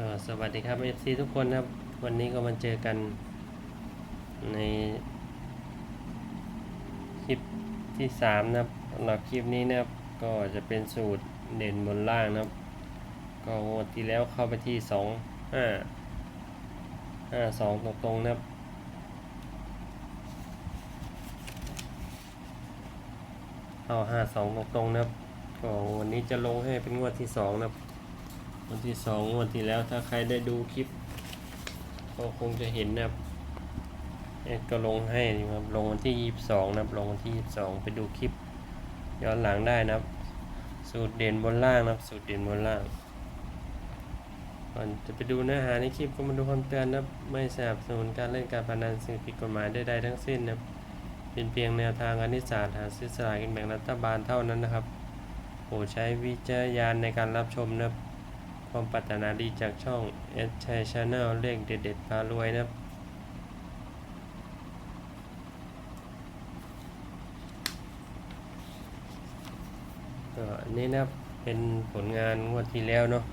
ก็สวัสดีครับเอฟซีทุกคนนะครับ วันนี้ก็มาเจอกันในคลิปที่สามนะครับสำหรับคลิปนี้นะครับก็จะเป็นสูตรเด่นบนล่างนะครับ ก็งวดที่แล้วเข้าไปที่สองห้าห้าสองตรงๆนะครับเข้าห้าสองตรงๆนะครับก็วันนี้จะลงให้เป็นงวดที่สองนะครับ วันที่สองวันที่แล้วถ้าใครได้ดูคลิป ก็คงจะเห็นนะครับเอ็ดก็ลงให้อยู่ครับลงวันที่ยี่สิบสองนะครับลงวันที่ยี่สิบสองไปดูคลิป ย้อนหลังได้นะครับ สูตรเด่นบนล่างนะครับ สูตรเด่นบนล่างก่อนจะไปดูเนื้อหาในคลิปก็มาดูคำเตือนนะครับไม่สนับสนุนการเล่นการพนันสิ่งผิดกฎหมายใดๆทั้งสิ้นนะครับเป็นเพียงแนวทางการนิสาสตร์หาซื้อสลากกินแบ่งรัฐบาลเท่านั้นนะครับโปรดใช้วิจารณญาณในการรับชมนะครับ ความปรารถนาดีจากช่อง s อ c h a n n e l เลขเด็ดๆพารวยนะครับ ก็อันนี้นะครับเป็นผลงานงวดที่แล้วเนาะ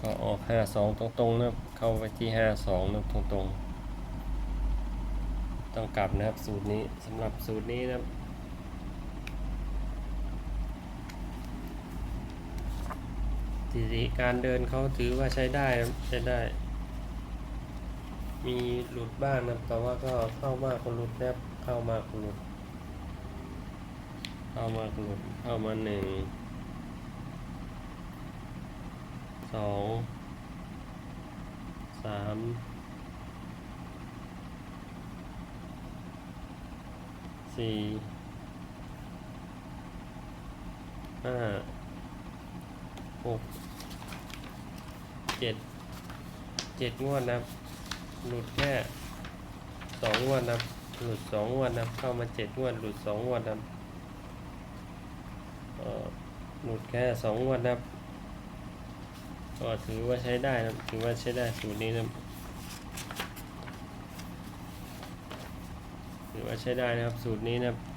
ก็ออก 52 ตรงๆนะครับ เข้าไปที่ 52 นะครับตรงๆ ต้องกลับนะครับสูตรนี้สำหรับสูตรนี้นะครับ ถิติการเดินเขาถือว่าใช้ได้ใช้ได้ มีหลุดบ้างนะแต่ว่าก็เข้ามากกว่าหลุดนะครับเข้ามากกว่าหลุด เข้ามากกว่าหลุดเข้ามาหนึ่งสองสามสี่ห้า หกเจ็ดเจ็ดงวดนะครับหลุดแค่สองงวดนะครับหลุดสองงวดนะครับเข้ามาเจ็ดงวดหลุดสองงวดนะครับเออหลุดแค่สองงวดนะครับก็ถือว่าใช้ได้นะถือว่าใช้ได้สูตรนี้นะครับถือว่าใช้ได้นะครับสูตรนี้นะครับ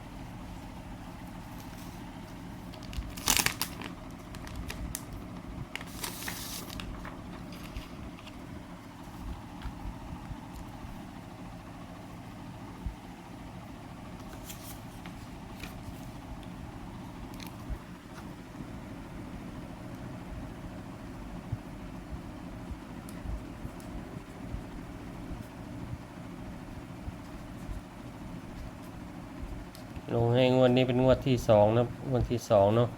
ลงให้งวดนี้เป็นงวดที่สองนะงวดที่สองเนาะ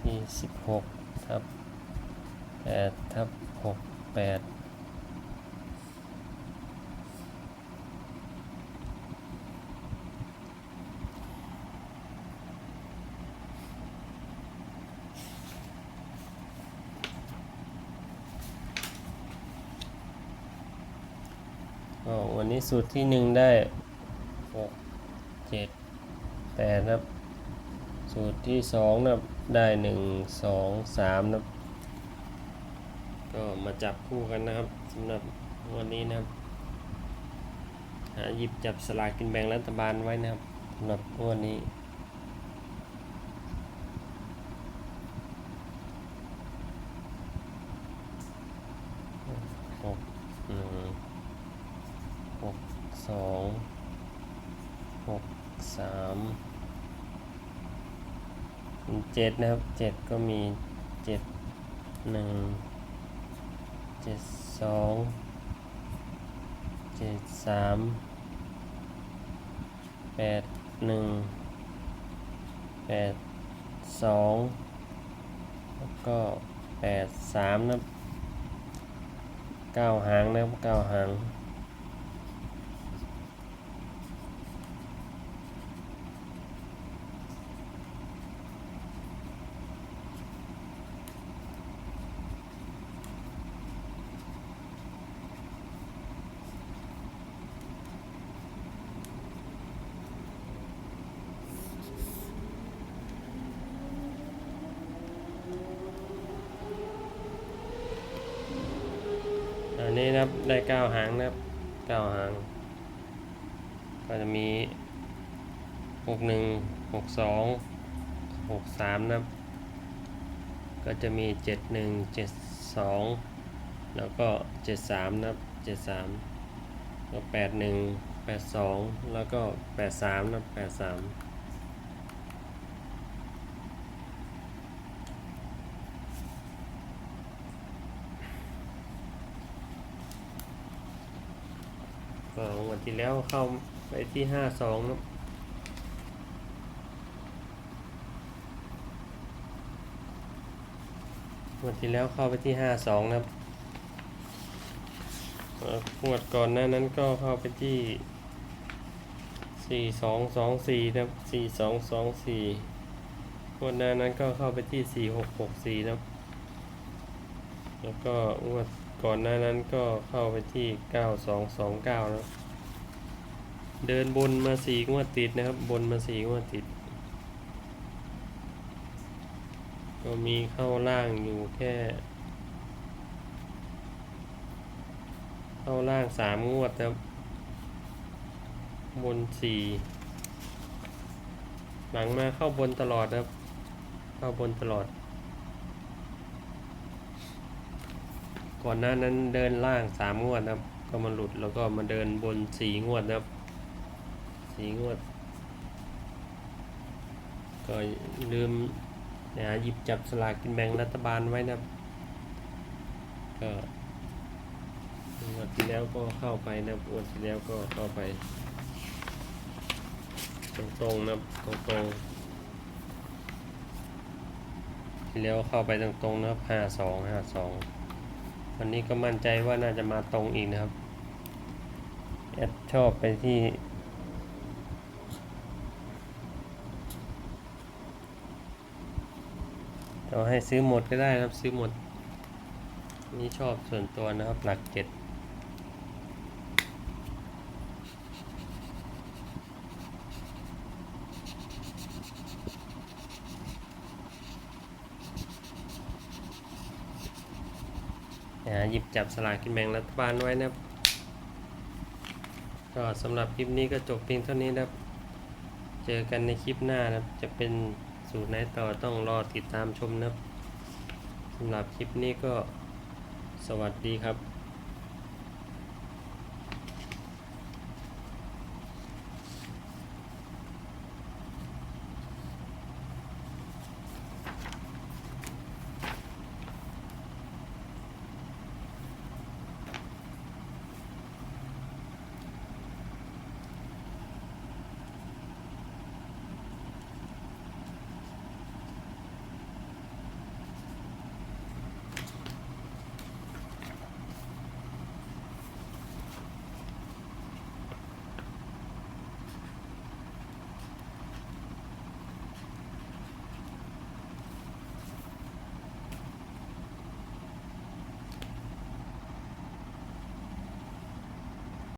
ที่สิบหกทับแปดทับหกแปด วันนี้สูตรที่หนึ่งได้หกเจ็ดแปดนะครับ สูตรที่สองนะครับได้หนึ่งสองสามนะครับก็มาจับคู่กันนะครับสำหรับวันนี้นะครับหาหยิบจับสลากกินแบ่งรัฐบาลไว้นะครับสำหรับวันนี้ หกหนึ่งห กสองหกสามเจ็ดนะครับเจ็ดก็มีเจ็ดหนึ่งเจ็ดสองเจ็ดสามแปดหนึ่งแปดสองแล้วก็แปดสามนะเก้าหางนะครับเก้าหาง อั นะครับ ได้เก้าหางนะครับเก้าหาง ก็จะมีหกหนึ่งหกสองหกสามนะครับ ก็จะมีเจ็ดหนึ่งเจ็ดสองแล้วก็เจ็ดสามนะครับเจ็ดสามก็แปดหนึ่งแปดสองแล้วก็แปดสามนะครับแปดสาม ก็งวันที่แล้วเข้าไปที่ห้าสองนะครับงวดที่แล้วเข้าไปที่ห้าสองนะครับงวดก่อนหน้านั้นก็เข้าไปที่สี่สองสองสี่นะครับสี่สองสองสี่งวดหน้านั้นก็เข้าไปที่สี่หกหกสี่นะครับแล้วก็งวด ก่อนหน้านั้นก็เข้าไปที่เก้าสองสองเก้านะเดินบนมาสี่งวดติดนะครับ บนมาสี่งวดติด ก็มีเข้าล่างอยู่แค่ เข้าล่างสามงวดครับบนสี่หลังมาเข้าบนตลอดครับ เข้าบนตลอด ก่อนหน้านั้นเดินล่างสามงวดนะครับ ก็มาหลุดแล้วก็มาเดินบนสี่งวดนะครับสี่งวด ก็ลืมนะหยิบจับสลากกินแบ่งรัฐบาลไว้นะครับ ก็งวดที่แล้วก็เข้าไปนะครับงวดที่แล้วก็เข้าไป ตรงๆนะครับตรงๆที่แล้วเข้าไปตรงๆนะครับห้าสองห้าสอง วันนี้ก็มั่นใจว่าน่าจะมาตรงอีกนะครับแอดชอบไปที่ เราให้ซื้อหมดก็ได้นะครับซื้อหมด นี่ชอบส่วนตัวนะครับหลักเจ็ด หยิบจับสลากกินแบ่งรัฐบาลไว้นะครับก็สำหรับคลิปนี้ก็จบเพียงเท่านี้นะครับ เจอกันในคลิปหน้านะครับ จะเป็นสูตรไหนต่อต้องรอติดตามชมนะครับสำหรับคลิปนี้ก็สวัสดีครับ